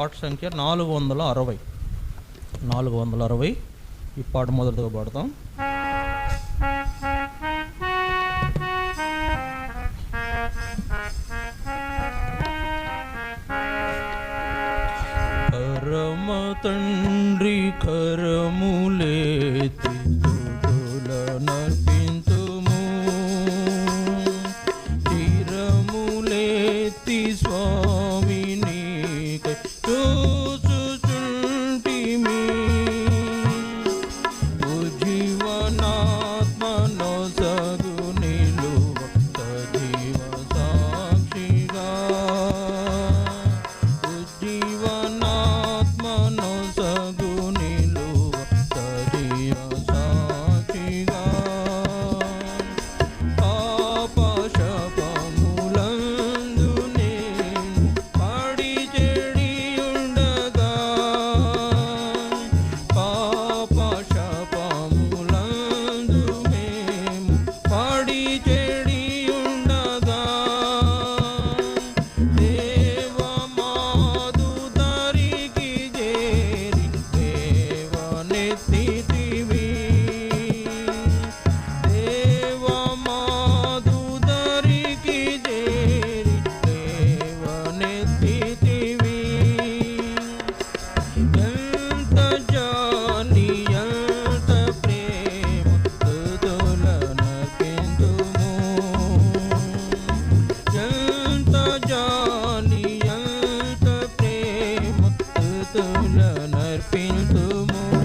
పాట సంఖ్య నాలుగు వందల అరవై. నాలుగు వందల అరవై. ఈ పాట మొదటిగా పాడతాం. పరమ తండ్రి కరములేతి స్థుతులు నర్పింతుము